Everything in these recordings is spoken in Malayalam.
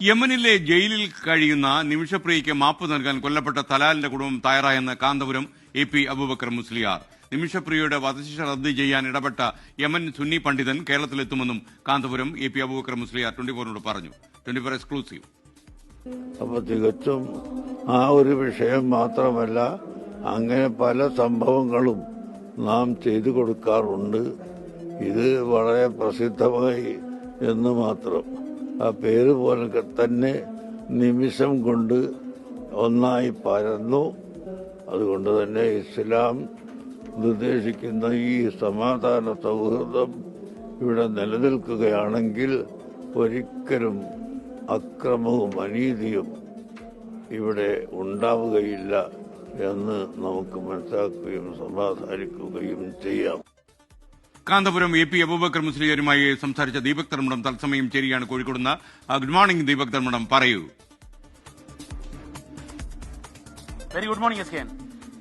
യമനിലെ ജയിലിൽ കഴിയുന്ന നിമിഷപ്രിയയ്ക്ക് മാപ്പ് നൽകാൻ കൊല്ലപ്പെട്ട തലാലിന്റെ കുടുംബം തയ്യാറായെന്ന് കാന്തപുരം എ പി അബൂബക്കർ മുസ്ലിയാർ. നിമിഷപ്രിയയുടെ വധശിക്ഷ റദ്ദ് ചെയ്യാൻ ഇടപെട്ട യമൻ സുന്നി പണ്ഡിതൻ കേരളത്തിലെത്തുമെന്നും Kanthapuram A P Aboobacker Musliyar twenty ഫോറിനോട് പറഞ്ഞു. Twenty four exclusive. അപ്പൊ തികച്ചും ആ ഒരു വിഷയം മാത്രമല്ല അങ്ങനെ പല സംഭവങ്ങളും നാം ചെയ്തു കൊടുക്കാറുണ്ട്. ഇത് വളരെ പ്രസിദ്ധമായി എന്ന് മാത്രം. ആ പേര് പോലൊക്കെ തന്നെ നിമിഷം കൊണ്ട് ഒന്നായി പരന്നു. അതുകൊണ്ട് തന്നെ ഇസ്ലാം നിർദ്ദേശിക്കുന്ന ഈ സമാധാന സൗഹൃദം ഇവിടെ നിലനിൽക്കുകയാണെങ്കിൽ ഒരിക്കലും അക്രമവും അനീതിയും ഇവിടെ ഉണ്ടാവുകയില്ല എന്ന് നമുക്ക് മനസ്സിലാക്കുകയും സമാധാനിക്കുകയും ചെയ്യാം. കാന്തപുരം എ പി അബൂബക്കർ മുസ്ലിയരുമായി സംസാരിച്ച ദീപക് ധർമ്മടം തത്സമയം ചേരുകയാണ് കോഴിക്കോടുന്ന ഗുഡ് മോർണിംഗ് ദീപക് ധർമ്മടം പറയൂ. Very good morning S K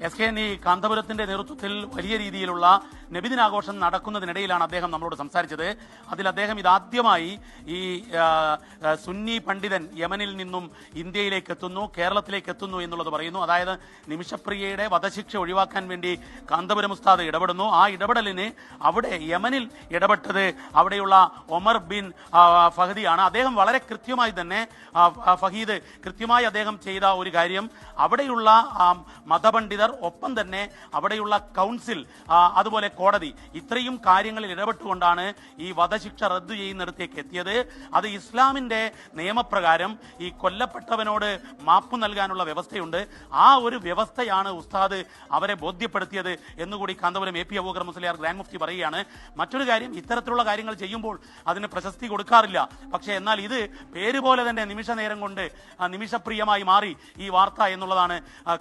S K നീ കാന്തപുരത്തിന്റെ നേതൃത്വത്തിൽ വലിയ രീതിയിലുള്ള നബിദിനാഘോഷം നടക്കുന്നതിനിടയിലാണ് അദ്ദേഹം നമ്മളോട് സംസാരിച്ചത്. അതിൽ അദ്ദേഹം ഇതാദ്യമായി ഈ സുന്നി പണ്ഡിതൻ യമനിൽ നിന്നും ഇന്ത്യയിലേക്ക് എത്തുന്നു കേരളത്തിലേക്ക് എത്തുന്നു എന്നുള്ളത് പറയുന്നു. അതായത് നിമിഷപ്രിയയുടെ വധശിക്ഷ ഒഴിവാക്കാൻ വേണ്ടി കാന്തപുരം ഉസ്താദ് ഇടപെടുന്നു. ആ ഇടപെടലിന് അവിടെ യമനിൽ ഇടപെട്ടത് അവിടെയുള്ള ഒമർ ബിൻ ഫഹദിയാണ്. അദ്ദേഹം വളരെ കൃത്യമായി തന്നെ ഫഹീദ് കൃത്യമായി അദ്ദേഹം ചെയ്ത ഒരു കാര്യം. അവിടെയുള്ള മതപണ്ഡിതർ ഒപ്പം തന്നെ അവിടെയുള്ള കൗൺസിൽ അതുപോലെ കോടതി ഇത്രയും കാര്യങ്ങളിൽ ഇടപെട്ടുകൊണ്ടാണ് ഈ വധശിക്ഷ റദ്ദു ചെയ്യുന്നിടത്തേക്ക് എത്തിയത്. അത് ഇസ്ലാമിന്റെ നിയമപ്രകാരം ഈ കൊല്ലപ്പെട്ടവനോട് മാപ്പ് നൽകാനുള്ള വ്യവസ്ഥയുണ്ട്. ആ ഒരു വ്യവസ്ഥയാണ് ഉസ്താദ് അവരെ ബോധ്യപ്പെടുത്തിയത് എന്നുകൂടി Kanthapuram A P Aboobacker Musliyar grand Mufti പറയുകയാണ്. മറ്റൊരു കാര്യം ഇത്തരത്തിലുള്ള കാര്യങ്ങൾ ചെയ്യുമ്പോൾ അതിന് പ്രശസ്തി കൊടുക്കാറില്ല. പക്ഷേ എന്നാൽ ഇത് പേര് പോലെ തന്നെ നിമിഷ നേരം കൊണ്ട് നിമിഷപ്രിയമായി മാറി ഈ വാർത്ത എന്നുള്ളതാണ്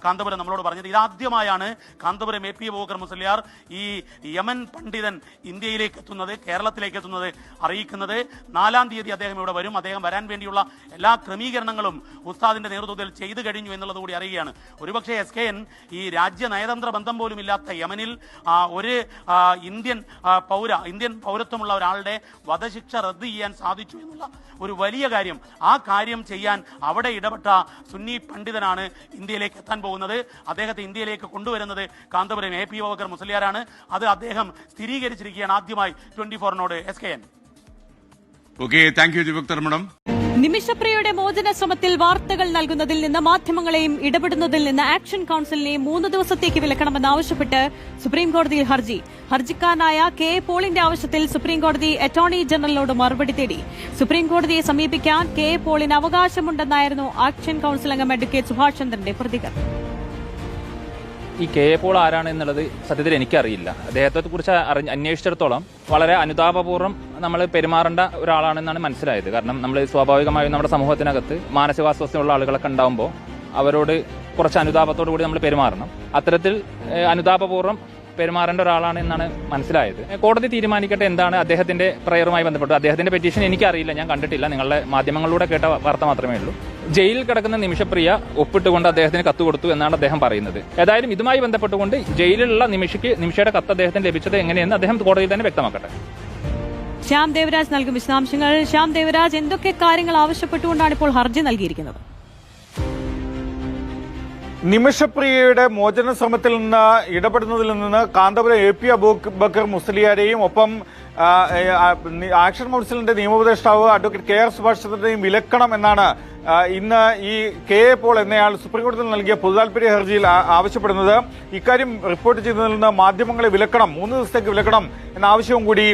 കാന്തപുരം നമ്മളോട് പറഞ്ഞത്. ഇതാദ്യമായാണ് കാന്തപുരം എ പി അബൂബക്കർ മുസ്ലിയാർ ഈ യമൻ പണ്ഡിതൻ ഇന്ത്യയിലേക്ക് എത്തുന്നത് കേരളത്തിലേക്ക് എത്തുന്നത് അറിയിക്കുന്നത്. നാലാം തീയതി അദ്ദേഹം ഇവിടെ വരും. അദ്ദേഹം വരാൻ വേണ്ടിയുള്ള എല്ലാ ക്രമീകരണങ്ങളും ഉസ്താദിന്റെ നേതൃത്വത്തിൽ ചെയ്തു കഴിഞ്ഞു എന്നുള്ളത് കൂടി അറിയുകയാണ്. ഒരുപക്ഷെ എസ് കെ എൻ ഈ രാജ്യ നയതന്ത്ര ബന്ധം പോലും ഇല്ലാത്ത യമനിൽ ഒരു ഇന്ത്യൻ പൗര ഇന്ത്യൻ പൗരത്വമുള്ള ഒരാളുടെ വധശിക്ഷ റദ്ദ് ചെയ്യാൻ സാധിച്ചു എന്നുള്ള ഒരു വലിയ കാര്യം. ആ കാര്യം ചെയ്യാൻ അവിടെ ഇടപെട്ട സുന്നി പണ്ഡിതനാണ് ഇന്ത്യയിലേക്ക് എത്താൻ പോകുന്നത്. അദ്ദേഹത്തെ ഇന്ത്യയിലേക്ക് കൊണ്ടുവരുന്നത് കാന്തപുരം എ പി ഓവക്കർ മുസ്ലിയാരാണ്. അത് അദ്ദേഹം സ്ഥിരീകരിച്ചിരിക്കുകയാണ് ആദ്യമായി twenty ഫോറിനോട് S K N. Okay thank you Dharmadam നിമിഷപ്രിയയുടെ മോചന ശ്രമത്തിൽ വാർത്തകൾ നൽകുന്നതിൽ നിന്ന് മാധ്യമങ്ങളെയും ഇടപെടുന്നതിൽ നിന്ന് ആക്ഷൻ കൌൺസിലിനെയും മൂന്ന് ദിവസത്തേക്ക് വിലക്കണമെന്നാവശ്യപ്പെട്ട് സുപ്രീംകോടതിയിൽ ഹർജി. ഹർജിക്കാരനായ കെ എ പോളിന്റെ ആവശ്യത്തിൽ സുപ്രീംകോടതി അറ്റോർണി ജനറലിനോട് മറുപടി തേടി. സുപ്രീംകോടതിയെ സമീപിക്കാൻ കെ പോളിന് അവകാശമുണ്ടെന്നായിരുന്നു ആക്ഷൻ കൌൺസിൽ അംഗം അഡ്വക്കേറ്റ് സുഭാഷ് ചന്ദ്രന്റെ പ്രതികരണം. ഈ കെ എ പോൾ ആരാണ് എന്നുള്ളത് സത്യത്തിൽ എനിക്കറിയില്ല. അദ്ദേഹത്തെ കുറിച്ച് അറിഞ്ഞ് അന്വേഷിച്ചിടത്തോളം വളരെ അനുതാപപൂർവം നമ്മൾ പെരുമാറേണ്ട ഒരാളാണെന്നാണ് മനസ്സിലായത്. കാരണം നമ്മൾ സ്വാഭാവികമായും നമ്മുടെ സമൂഹത്തിനകത്ത് മാനസികാസ്വസ്ഥയുള്ള ആളുകളൊക്കെ ഉണ്ടാകുമ്പോൾ അവരോട് കുറച്ച് അനുതാപത്തോടു കൂടി നമ്മൾ പെരുമാറണം. അത്തരത്തിൽ അനുതാപപൂർവം പെരുമാറേണ്ട ഒരാളാണ് എന്നാണ് മനസ്സിലായത്. കോടതി തീരുമാനിക്കട്ടെ എന്താണ് അദ്ദേഹത്തിന്റെ പ്രയറുമായി ബന്ധപ്പെട്ട് അദ്ദേഹത്തിന്റെ പെറ്റീഷൻ എനിക്കറിയില്ല ഞാൻ കണ്ടിട്ടില്ല. നിങ്ങളുടെ മാധ്യമങ്ങളിലൂടെ കേട്ട വാർത്ത മാത്രമേ ഉള്ളൂ. ജയിലിൽ കിടക്കുന്ന നിമിഷപ്രിയ ഒപ്പിട്ടുകൊണ്ട് അദ്ദേഹത്തിന് കത്ത് കൊടുത്തു എന്നാണ് അദ്ദേഹം പറയുന്നത്. ഏതായാലും ഇതുമായി ബന്ധപ്പെട്ടുകൊണ്ട് ജയിലിലുള്ള നിമിഷയ്ക്ക് നിമിഷയുടെ കത്ത് അദ്ദേഹത്തിന് ലഭിച്ചത് എങ്ങനെയെന്ന് അദ്ദേഹം കോടതിയിൽ തന്നെ വ്യക്തമാക്കട്ടെ. ശ്യാം ദേവരാജ് നൽകും വിശദാംശങ്ങൾ. ശ്യാം ദേവരാജ് എന്തൊക്കെ കാര്യങ്ങൾ ആവശ്യപ്പെട്ടുകൊണ്ടാണ് ഇപ്പോൾ ഹർജി നൽകിയിരിക്കുന്നത്? നിമിഷപ്രിയയുടെ മോചന ശ്രമത്തിൽ നിന്ന് ഇടപെടുന്നതിൽ നിന്ന് കാന്തപുരം എ പി അബൂബക്കർ മുസ്ലിയാരെയും ഒപ്പം ആക്ഷൻ കൗൺസിലിന്റെ നിയമോപദേഷ്ടാവ് അഡ്വക്കേറ്റ് കെ ആർ സുഭാഷ് ചന്ദ്രനെയും വിലക്കണം എന്നാണ് ഇന്ന് ഈ കെ എ പോൾ എന്നയാൾ സുപ്രീംകോടതിയിൽ നൽകിയ പൊതുതാൽപര്യ ഹർജിയിൽ ആവശ്യപ്പെടുന്നത്. ഇക്കാര്യം റിപ്പോർട്ട് ചെയ്തതിൽ നിന്ന് മാധ്യമങ്ങളെ വിലക്കണം മൂന്ന് ദിവസത്തേക്ക് വിലക്കണം എന്ന ആവശ്യവും കൂടി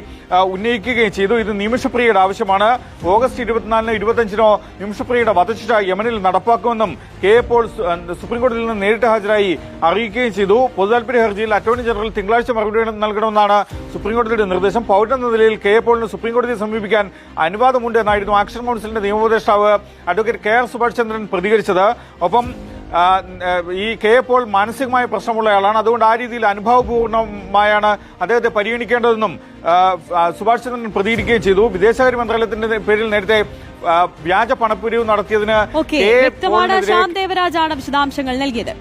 ഉന്നയിക്കുകയും ചെയ്തു. ഇത് നിമിഷപ്രിയയുടെ ആവശ്യമാണ്. ഓഗസ്റ്റ് ഇരുപത്തിനാലിനോ ഇരുപത്തഞ്ചിനോ നിമിഷപ്രിയയുടെ വധശിക്ഷ യമനിൽ നടപ്പാക്കുമെന്നും കെ എ പോൾ സുപ്രീംകോടതിയിൽ നിന്ന് നേരിട്ട് ഹാജരായി അറിയിക്കുകയും ചെയ്തു. പൊതുതാൽപര്യ ഹർജിയിൽ അറ്റോർണി ജനറൽ തിങ്കളാഴ്ച മറുപടി നൽകണമെന്നാണ് സുപ്രീംകോടതിയുടെ നിർദ്ദേശം. പൗരൻ എന്ന നിലയിൽ കെ എ പോളിന് സുപ്രീംകോടതിയെ സമീപിക്കാൻ അനുവാദമുണ്ട് എന്നായിരുന്നു ആക്ഷൻ കൗൺസിലിന്റെ നിയമോപദേഷ്ടാവ് advocate K R Subhash Chandran പ്രതികരിച്ചത്. ഒപ്പം ഈ കെ പോൾ മാനസികമായ പ്രശ്നമുള്ളയാളാണ് അതുകൊണ്ട് ആ രീതിയിൽ അനുഭവപൂർണമായാണ് അദ്ദേഹത്തെ പരിഗണിക്കേണ്ടതെന്നും സുഭാഷ് ചന്ദ്രൻ പ്രതികരിക്കുകയും ചെയ്തു. വിദേശകാര്യ മന്ത്രാലയത്തിന്റെ പേരിൽ നേരത്തെ വ്യാജ പണപ്പിരിവ് നടത്തിയതിന് വ്യക്തമാണ്. ശ്യാം ദേവരാജാണ് വിശദാംശങ്ങൾ നൽകിയത്.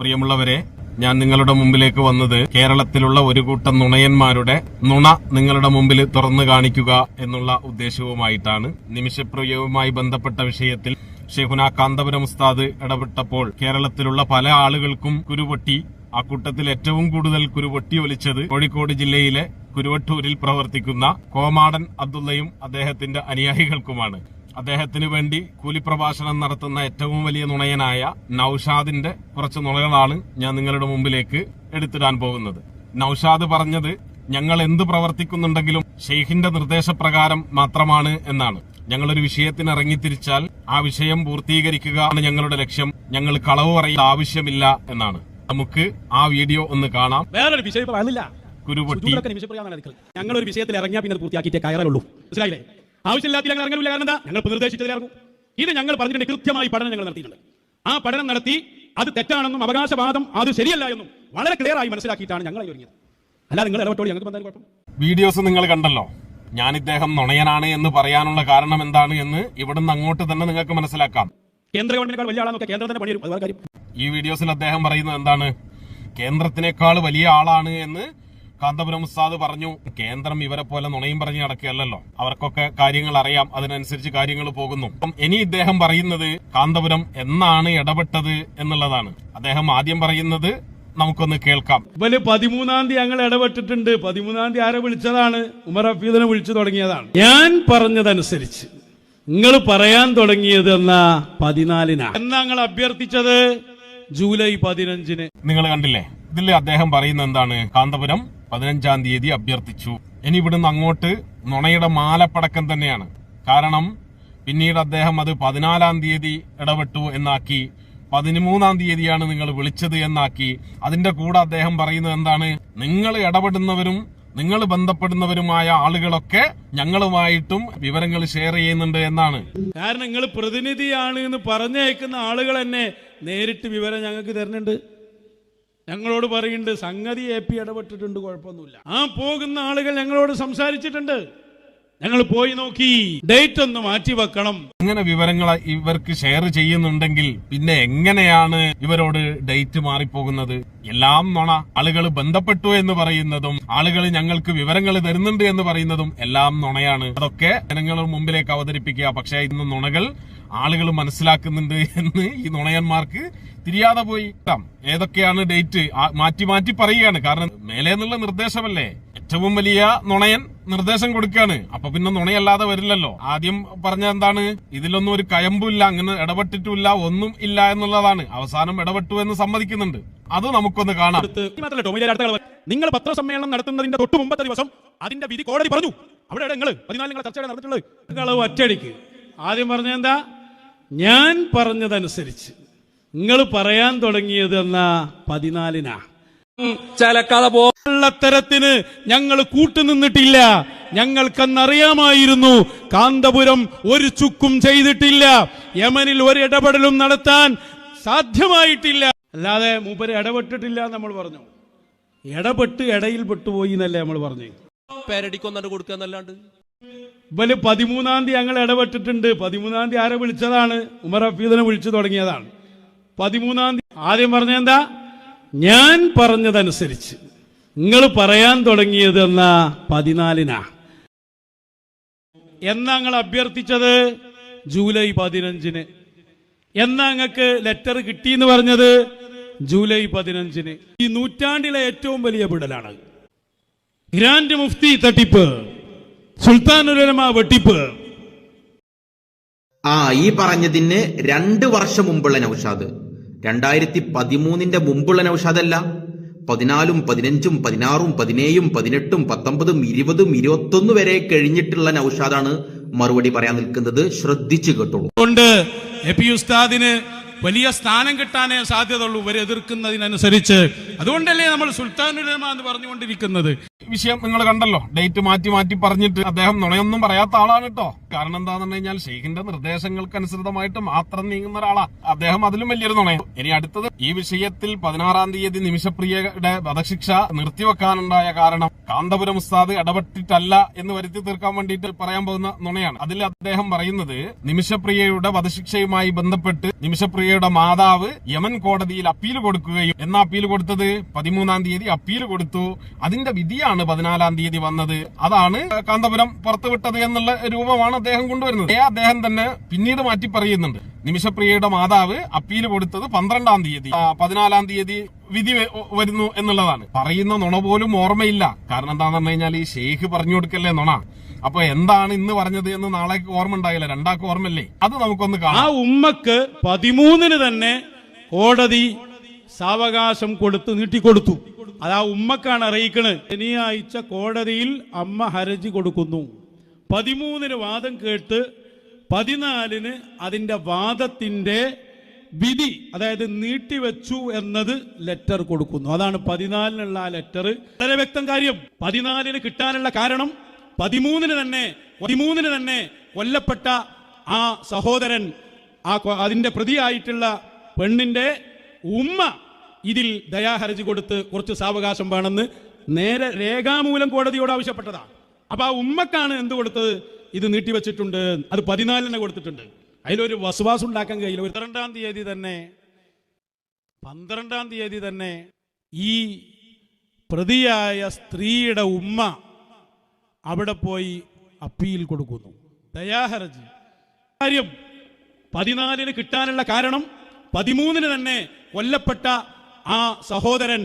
പ്രിയമുള്ളവരെ ഞാൻ നിങ്ങളുടെ മുമ്പിലേക്ക് വന്നത് കേരളത്തിലുള്ള ഒരു കൂട്ടം നുണയന്മാരുടെ നുണ നിങ്ങളുടെ മുമ്പിൽ തുറന്നു കാണിക്കുക എന്നുള്ള ഉദ്ദേശവുമായിട്ടാണ് നിമിഷപ്രിയവുമായി ബന്ധപ്പെട്ട വിഷയത്തിൽ ഷെഹുന കാന്തപുരം ഉസ്താദ് ഇടപെട്ടപ്പോൾ കേരളത്തിലുള്ള പല ആളുകൾക്കും കുരുപൊട്ടി ആ കൂട്ടത്തിൽ ഏറ്റവും കൂടുതൽ കുരുപൊട്ടി ഒലിച്ചത് കോഴിക്കോട് ജില്ലയിലെ കുരുവട്ടൂരിൽ പ്രവർത്തിക്കുന്ന കോമാടൻ അബ്ദുള്ളയും അദ്ദേഹത്തിന്റെ അനുയായികൾക്കുമാണ്. അദ്ദേഹത്തിന് വേണ്ടി കൂലിപ്രഭാഷണം നടത്തുന്ന ഏറ്റവും വലിയ നുണയനായ നൌഷാദിന്റെ കുറച്ച് നുണകളാണ് ഞാൻ നിങ്ങളുടെ മുമ്പിലേക്ക് എടുത്തിടാൻ പോകുന്നത്. നൌഷാദ് പറഞ്ഞത് ഞങ്ങൾ എന്ത് പ്രവർത്തിക്കുന്നുണ്ടെങ്കിലും ഷെയ്ഖിന്റെ നിർദ്ദേശപ്രകാരം മാത്രമാണ് എന്നാണ്. ഞങ്ങളൊരു വിഷയത്തിന് ഇറങ്ങിത്തിരിച്ചാൽ ആ വിഷയം പൂർത്തീകരിക്കുക ആണ് ഞങ്ങളുടെ ലക്ഷ്യം. ഞങ്ങൾ കളവ് പറയേണ്ട ആവശ്യമില്ല എന്നാണ്. നമുക്ക് ആ വീഡിയോ ഒന്ന് കാണാം. വേറൊരു വിഷയം ഞങ്ങളൊരു വിഷയത്തിൽ ഇറങ്ങിയാൽ പിന്നെ പൂർത്തിയാക്കിയിട്ടേ കയറുള്ളൂ മനസ്സിലായില്ലേ? ആവശ്യമില്ലാത്ത ഞങ്ങൾ ഇറങ്ങില്ല കാരണം എന്താ? ഞങ്ങൾ ഇറങ്ങും. ഇത് ഞങ്ങൾ പറഞ്ഞിട്ടുണ്ട് കൃത്യമായി പഠനം ഞങ്ങൾ നടത്തിയിട്ടുണ്ട്. ആ പഠനം നടത്തി അത് തെറ്റാണെന്നും അവകാശവാദം അത് ശരിയല്ല എന്നും വളരെ ക്ലിയർ ആയി മനസ്സിലാക്കിയിട്ടാണ് ഞങ്ങൾ ഒരുങ്ങിയത്. അല്ല നിങ്ങൾ ഇടപെട്ടോ ഞങ്ങൾക്ക് എന്തായാലും കുഴപ്പം? വീഡിയോസ് നിങ്ങൾ കണ്ടല്ലോ. ഞാൻ ഇദ്ദേഹം നുണയനാണ് എന്ന് പറയാനുള്ള കാരണം എന്താണ് എന്ന് ഇവിടുന്ന് അങ്ങോട്ട് തന്നെ നിങ്ങൾക്ക് മനസ്സിലാക്കാം. കേന്ദ്ര ഗവൺമെന്റിനേക്കാൾ വലിയ ആളാണ് കേന്ദ്രം തന്നെ പണിയും കാര്യം. ഈ വീഡിയോസിൽ അദ്ദേഹം പറയുന്നത് എന്താണ്? കേന്ദ്രത്തിനേക്കാൾ വലിയ ആളാണ് എന്ന് കാന്തപുരം ഉസ്താദ് പറഞ്ഞു കേന്ദ്രം ഇവരെ പോലെ നുണയും പറഞ്ഞ് നടക്കുകയല്ലല്ലോ. അവർക്കൊക്കെ കാര്യങ്ങൾ അറിയാം അതിനനുസരിച്ച് കാര്യങ്ങൾ പോകുന്നു. അപ്പം ഇനി ഇദ്ദേഹം പറയുന്നത് കാന്തപുരം എന്നാണ് ഇടപെട്ടത് എന്നുള്ളതാണ്. അദ്ദേഹം ആദ്യം പറയുന്നത് നമുക്കൊന്ന് കേൾക്കാം. ഇവൽ പതിമൂന്നാം തീയതി ഞങ്ങൾ ഇടപെട്ടിട്ടുണ്ട്. പതിമൂന്നാം തീയതി ആരെ വിളിച്ചതാണ്? ഉമർ ഹഫീദിനെ വിളിച്ചു തുടങ്ങിയതാണ്. ഞാൻ പറഞ്ഞതനുസരിച്ച് നിങ്ങൾ പറയാൻ തുടങ്ങിയത് എന്നാ പതിനാലിനാണ് എന്നാ ഞങ്ങൾ അഭ്യർത്ഥിച്ചത്? ജൂലൈ പതിനഞ്ചിന്. നിങ്ങൾ കണ്ടില്ലേ? ഇതിൽ അദ്ദേഹം പറയുന്ന എന്താണ്? കാന്തപുരം പതിനഞ്ചാം തീയതി അഭ്യർത്ഥിച്ചു. ഇനി ഇവിടുന്ന് അങ്ങോട്ട് നുണയുടെ മാലപ്പടക്കം തന്നെയാണ്. കാരണം പിന്നീട് അദ്ദേഹം അത് പതിനാലാം തീയതി ഇടപെട്ടു എന്നാക്കി പതിമൂന്നാം തീയതിയാണ് നിങ്ങൾ വിളിച്ചത് എന്നാക്കി അതിന്റെ കൂടെ അദ്ദേഹം പറയുന്നത് എന്താണ്? നിങ്ങൾ ഇടപെടുന്നവരും നിങ്ങൾ ബന്ധപ്പെടുന്നവരുമായ ആളുകളൊക്കെ ഞങ്ങളുമായിട്ടും വിവരങ്ങൾ ഷെയർ ചെയ്യുന്നുണ്ട് എന്നാണ്. കാരണം നിങ്ങൾ പ്രതിനിധിയാണ് എന്ന് പറഞ്ഞയക്കുന്ന ആളുകൾ തന്നെ നേരിട്ട് വിവരം ഞങ്ങൾക്ക് തരുന്നുണ്ട്. ഞങ്ങളോട് പറയുന്നുണ്ട് സംഗതി എ പി ഇടപെട്ടിട്ടുണ്ട് കുഴപ്പമൊന്നുമില്ല. ആ പോകുന്ന ആളുകൾ ഞങ്ങളോട് സംസാരിച്ചിട്ടുണ്ട്. ഞങ്ങൾ പോയി നോക്കി ഡേറ്റ് ഒന്ന് മാറ്റി വെക്കണം. ഇങ്ങനെ വിവരങ്ങൾ ഇവർക്ക് ഷെയർ ചെയ്യുന്നുണ്ടെങ്കിൽ പിന്നെ എങ്ങനെയാണ് ഇവരോട് ഡേറ്റ് മാറിപ്പോകുന്നത്? എല്ലാം നുണ ആളുകൾ ബന്ധപ്പെട്ടു എന്ന് പറയുന്നതും ആളുകൾ ഞങ്ങൾക്ക് വിവരങ്ങൾ തരുന്നുണ്ട് എന്ന് പറയുന്നതും എല്ലാം നുണയാണ്. അതൊക്കെ ജനങ്ങൾ മുമ്പിലേക്ക് അവതരിപ്പിക്കുക. പക്ഷേ ഇന്ന് നുണകൾ ആളുകൾ മനസ്സിലാക്കുന്നുണ്ട് എന്ന് ഈ നുണയന്മാർക്ക് തിരിയാതെ പോയി. ഏതൊക്കെയാണ് ഡേറ്റ്? മാറ്റി മാറ്റി പറയുകയാണ്. കാരണം മേലെ നിന്നുള്ള നിർദ്ദേശമല്ലേ? ഏറ്റവും വലിയ നുണയൻ നിർദ്ദേശം കൊടുക്കുകയാണ്. അപ്പൊ പിന്നെ നുണയല്ലാതെ വരില്ലല്ലോ. ആദ്യം പറഞ്ഞ എന്താണ്? ഇതിലൊന്നും ഒരു കയമ്പുമില്ല അങ്ങനെ ഇടപെട്ടിട്ടില്ല ഒന്നും ഇല്ല എന്നുള്ളതാണ്. അവസാനം ഇടപെട്ടു എന്ന് സമ്മതിക്കുന്നുണ്ട്. അത് നമുക്കൊന്ന് കാണാം. നിങ്ങൾ പത്രസമ്മേളനം നടത്തുന്നതിന്റെ തൊട്ട് മുമ്പത്തെ ദിവസം അതിന്റെ വിധി കോടതി പറഞ്ഞു. അവിടെ നിങ്ങൾ പതിനാല് നിങ്ങൾ ചർച്ചയുടെ നടന്നിട്ടുള്ളത്. നിങ്ങൾ ഒറ്റയടിക്ക്. ആദ്യം പറഞ്ഞ എന്താ? ഞാൻ പറഞ്ഞതനുസരിച്ച് നിങ്ങൾ പറയാൻ തുടങ്ങിയത് എന്നാ പതിനാലിനാ. ചലക്കഥ പോലുള്ള തരത്തിന് ഞങ്ങൾ കൂട്ടുനിന്നിട്ടില്ല. ഞങ്ങൾക്കന്നറിയാമായിരുന്നു കാന്തപുരം ഒരു ചുക്കും ചെയ്തിട്ടില്ല. യമനിൽ ഒരു ഇടപെടലും നടത്താൻ സാധ്യമായിട്ടില്ല. അല്ലാതെ മൂപ്പര് ഇടപെട്ടിട്ടില്ല നമ്മൾ പറഞ്ഞു. ഇടപെട്ട് ഇടയിൽ പെട്ടുപോയി എന്നല്ലേ നമ്മൾ പറഞ്ഞു. പേരടിക്കൊന്നു കൊടുക്കുക എന്നല്ലാണ്ട്. ഇവൽ പതിമൂന്നാം തീയതി ഞങ്ങൾ ഇടപെട്ടിട്ടുണ്ട്. പതിമൂന്നാം തീയതി ആരെ വിളിച്ചതാണ്? ഉമർ ഹഫീദിനെ വിളിച്ചു തുടങ്ങിയതാണ്. പതിമൂന്നാം തീയതി ആദ്യം പറഞ്ഞെന്താ ഞാൻ പറഞ്ഞതനുസരിച്ച് നിങ്ങൾ പറയാൻ തുടങ്ങിയത് എന്നാ പതിനാലിനാ. എന്നാ ഞങ്ങൾ അഭ്യർത്ഥിച്ചത്? ജൂലൈ പതിനഞ്ചിന്. എന്നാ ഞങ്ങൾക്ക് ലെറ്റർ കിട്ടി എന്ന് പറഞ്ഞത്? ജൂലൈ പതിനഞ്ചിന്. ഈ നൂറ്റാണ്ടിലെ ഏറ്റവും വലിയ വിടലാണ്. ഗ്രാൻഡ് മുഫ്തി തട്ടിപ്പ്. സുൽത്താനുലമ വെട്ടിപ്പ്. ആ ഈ പറഞ്ഞതിന് രണ്ട് വർഷം മുമ്പുള്ള നൌഷാദ്. രണ്ടായിരത്തി പതിമൂന്നിന്റെ മുമ്പുള്ള നൌഷാദല്ല. പതിനാലും പതിനഞ്ചും പതിനാറും പതിനേഴും പതിനെട്ടും പത്തൊമ്പതും ഇരുപതും ഇരുപത്തൊന്ന് വരെ കഴിഞ്ഞിട്ടുള്ള നൌഷാദാണ് മറുപടി പറയാൻ നിൽക്കുന്നത്. ശ്രദ്ധിച്ചു കേട്ടോളൂ. കൊണ്ട് എപി ഉസ്താദിന് വലിയ സ്ഥാനം കിട്ടാനേ സാധ്യതയുള്ളൂ. ഇവരെ എതിർക്കുന്നതിനനുസരിച്ച്. അതുകൊണ്ടല്ലേ നമ്മൾ സുൽത്താനുലമ എന്ന് പറഞ്ഞുകൊണ്ടിരിക്കുന്നത്. വിഷയം നിങ്ങൾ കണ്ടല്ലോ. ഡേറ്റ് മാറ്റി മാറ്റി പറഞ്ഞിട്ട് അദ്ദേഹം നുണയൊന്നും പറയാത്ത ആളാണ് കേട്ടോ. കാരണം എന്താന്ന് കഴിഞ്ഞാൽ ഷെയ്ഖിന്റെ നിർദ്ദേശങ്ങൾക്ക് അനുസൃതമായിട്ട് മാത്രം നീങ്ങുന്ന ഒരാളാ. അദ്ദേഹം അതിലും വലിയൊരു നുണയാണ്. ഇനി അടുത്തത് ഈ വിഷയത്തിൽ പതിനാറാം തീയതി നിമിഷപ്രിയയുടെ വധശിക്ഷ നിർത്തിവെക്കാനുണ്ടായ കാരണം കാന്തപുരം ഉസ്താദ് ഇടപെട്ടിട്ടല്ല എന്ന് വരുത്തി തീർക്കാൻ വേണ്ടിയിട്ട് പറയാൻ പോകുന്ന നുണയാണ്. അതിൽ അദ്ദേഹം പറയുന്നത് നിമിഷപ്രിയയുടെ വധശിക്ഷയുമായി ബന്ധപ്പെട്ട് നിമിഷപ്രിയയുടെ മാതാവ് യമൻ കോടതിയിൽ അപ്പീൽ കൊടുക്കുകയും എന്നാ അപ്പീൽ കൊടുത്തത്? പതിമൂന്നാം തീയതി അപ്പീൽ കൊടുത്തു. അതിന്റെ വിധിയാണ് പതിനാലാം തീയതി വന്നത്? അതാണ് കാന്തപുരം പുറത്തുവിട്ടത് എന്നുള്ള രൂപമാണ് അദ്ദേഹം കൊണ്ടുവരുന്നത്. അദ്ദേഹം തന്നെ പിന്നീട് മാറ്റി പറയുന്നുണ്ട്. നിമിഷപ്രിയയുടെ മാതാവ് അപ്പീൽ കൊടുത്തത് പന്ത്രണ്ടാം തീയതി. പതിനാലാം തീയതി വിധി വരുന്നു എന്നുള്ളതാണ്. പറയുന്ന നുണ പോലും ഓർമ്മയില്ല. കാരണം എന്താണെന്ന് പറഞ്ഞു കഴിഞ്ഞാൽ ഈ ഷെയ്ഖ് പറഞ്ഞു കൊടുക്കല്ലേ നുണ? അപ്പൊ എന്താണ് ഇന്ന് പറഞ്ഞത് എന്ന് നാളേക്ക് ഓർമ്മ ഉണ്ടായില്ല. രണ്ടാൾക്ക് ഓർമ്മല്ലേ അത് നമുക്കൊന്ന് കാണാം. ആ ഉമ്മക്ക് പതിമൂന്നിന് തന്നെ കോടതി സാവകാശം കൊടുത്ത് നീട്ടിക്കൊടുത്തു. അത് ആ ഉമ്മക്കാണ് അറിയിക്കുന്നത് ശനിയാഴ്ച കോടതിയിൽ അമ്മ ഹരജി കൊടുക്കുന്നു. പതിമൂന്നിന് വാദം കേട്ട് പതിനാലിന് അതിന്റെ വാദത്തിന്റെ വിധി അതായത് നീട്ടിവെച്ചു എന്നത് ലെറ്റർ കൊടുക്കുന്നു. അതാണ് പതിനാലിനുള്ള ആ ലെറ്റർ വളരെ വ്യക്തം കാര്യം. പതിനാലിന് കിട്ടാനുള്ള കാരണം പതിമൂന്നിന് തന്നെ പതിമൂന്നിന് തന്നെ കൊല്ലപ്പെട്ട ആ സഹോദരൻ ആ അതിന്റെ പ്രതിയായിട്ടുള്ള പെണ്ണിന്റെ ഉമ്മ ഇതിൽ ദയാഹർജി കൊടുത്ത് കുറച്ച് സാവകാശം വേണമെന്ന് നേരെ രേഖാമൂലം കോടതിയോട് ആവശ്യപ്പെട്ടതാണ് അപ്പൊ ആ ഉമ്മക്കാണ് എന്ത് കൊടുത്തത്? ഇത് നീട്ടിവെച്ചിട്ടുണ്ട് അത് പതിനാലിന് കൊടുത്തിട്ടുണ്ട്. അതിലൊരു വസുവാസം ഉണ്ടാക്കാൻ കഴിയില്ല. പന്ത്രണ്ടാം തീയതി തന്നെ പന്ത്രണ്ടാം തീയതി തന്നെ ഈ പ്രതിയായ സ്ത്രീയുടെ ഉമ്മ അവിടെ പോയി അപ്പീൽ കൊടുക്കുന്നു. ദയാഹർജി കാര്യം പതിനാലിന് കിട്ടാനുള്ള കാരണം പതിമൂന്നിന് തന്നെ കൊല്ലപ്പെട്ട ആ സഹോദരൻ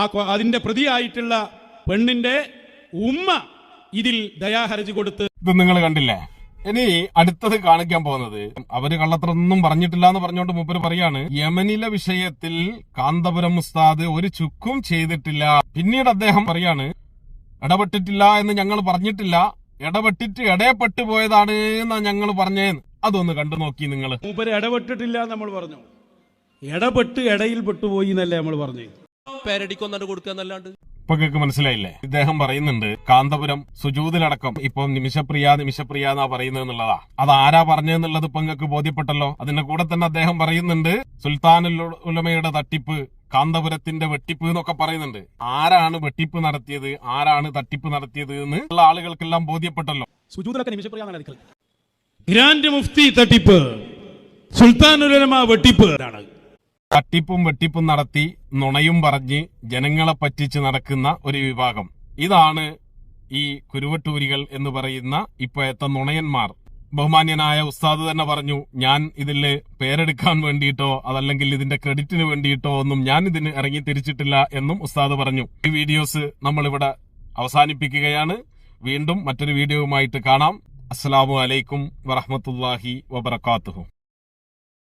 ആ അതിന്റെ പ്രതിയായിട്ടുള്ള പെണ്ണിന്റെ ഉമ്മ ഇതിൽ ദയാഹർജി കൊടുത്ത് ഇത് നിങ്ങൾ കണ്ടില്ലേ? ഇനി അടുത്തത് കാണിക്കാൻ പോകുന്നത്. അവർ കള്ളത്രൊന്നും പറഞ്ഞിട്ടില്ല എന്ന് പറഞ്ഞുകൊണ്ട് മൂപ്പര് പറയാണ് യമനിലെ വിഷയത്തിൽ കാന്തപുരം ഉസ്താദ് ഒരു ചുക്കും ചെയ്തിട്ടില്ല. പിന്നീട് അദ്ദേഹം പറയാണ് ഇടപെട്ടിട്ടില്ല എന്ന് ഞങ്ങൾ പറഞ്ഞിട്ടില്ല. ഇടപെട്ടിട്ട് ഇടയപ്പെട്ടു പോയതാണ് എന്നാ ഞങ്ങൾ പറഞ്ഞേന്ന്. അതൊന്ന് കണ്ടു നോക്കി നിങ്ങൾ. മൂപ്പര് ഇടപെട്ടിട്ടില്ല നമ്മൾ പറഞ്ഞു. ഇടപെട്ട് ഇടയിൽ പെട്ടുപോയി എന്നല്ലേ നമ്മൾ പറഞ്ഞു. പേരടിക്കൊന്നാണ്ട് കൊടുക്കുക എന്നല്ലാണ്ട്. ഇപ്പൊ കേക്ക് മനസ്സിലായില്ലേ? ഇദ്ദേഹം പറയുന്നുണ്ട് കാന്തപുരം സുജൂതിലടക്കം ഇപ്പം നിമിഷപ്രിയ നിമിഷപ്രിയ എന്നാ പറയുന്നത് എന്നുള്ളതാ. അത് ആരാ പറഞ്ഞെന്നുള്ളത് ഇപ്പൊ നിങ്ങൾക്ക് ബോധ്യപ്പെട്ടല്ലോ? അതിന്റെ കൂടെ തന്നെ അദ്ദേഹം പറയുന്നുണ്ട് സുൽത്താനുൽ ഉലമയുടെ തട്ടിപ്പ് കാന്തപുരത്തിന്റെ വെട്ടിപ്പ് എന്നൊക്കെ പറയുന്നുണ്ട്. ആരാണ് വെട്ടിപ്പ് നടത്തിയത് ആരാണ് തട്ടിപ്പ് നടത്തിയത് എന്ന് ഉള്ള ആളുകൾക്കെല്ലാം ബോധ്യപ്പെട്ടല്ലോ. നിമിഷപ്രിയ ഗ്രാൻഡ് മുഫ്തി തട്ടിപ്പ് സുൽത്താനുലമ വെട്ടിപ്പ്. ആണ് തട്ടിപ്പും വെട്ടിപ്പും നടത്തി നുണയും പറഞ്ഞ് ജനങ്ങളെ പറ്റിച്ച് നടക്കുന്ന ഒരു വിഭാഗം. ഇതാണ് ഈ കുരുവട്ടൂരികൾ എന്ന് പറയുന്ന ഇപ്പോഴത്തെ നുണയന്മാർ. ബഹുമാന്യനായ ഉസ്താദ് തന്നെ പറഞ്ഞു ഞാൻ ഇതിൽ പേരെടുക്കാൻ വേണ്ടിയിട്ടോ അതല്ലെങ്കിൽ ഇതിന്റെ ക്രെഡിറ്റിന് വേണ്ടിയിട്ടോ ഒന്നും ഞാൻ ഇതിന് ഇറങ്ങി തിരിച്ചിട്ടില്ല എന്നും ഉസ്താദ് പറഞ്ഞു. ഈ വീഡിയോസ് നമ്മളിവിടെ അവസാനിപ്പിക്കുകയാണ്. വീണ്ടും മറ്റൊരു വീഡിയോയുമായിട്ട് കാണാം. അസ്സലാമു അലൈക്കും വറഹമത്തല്ലാഹി വബർക്കാത്തുഹു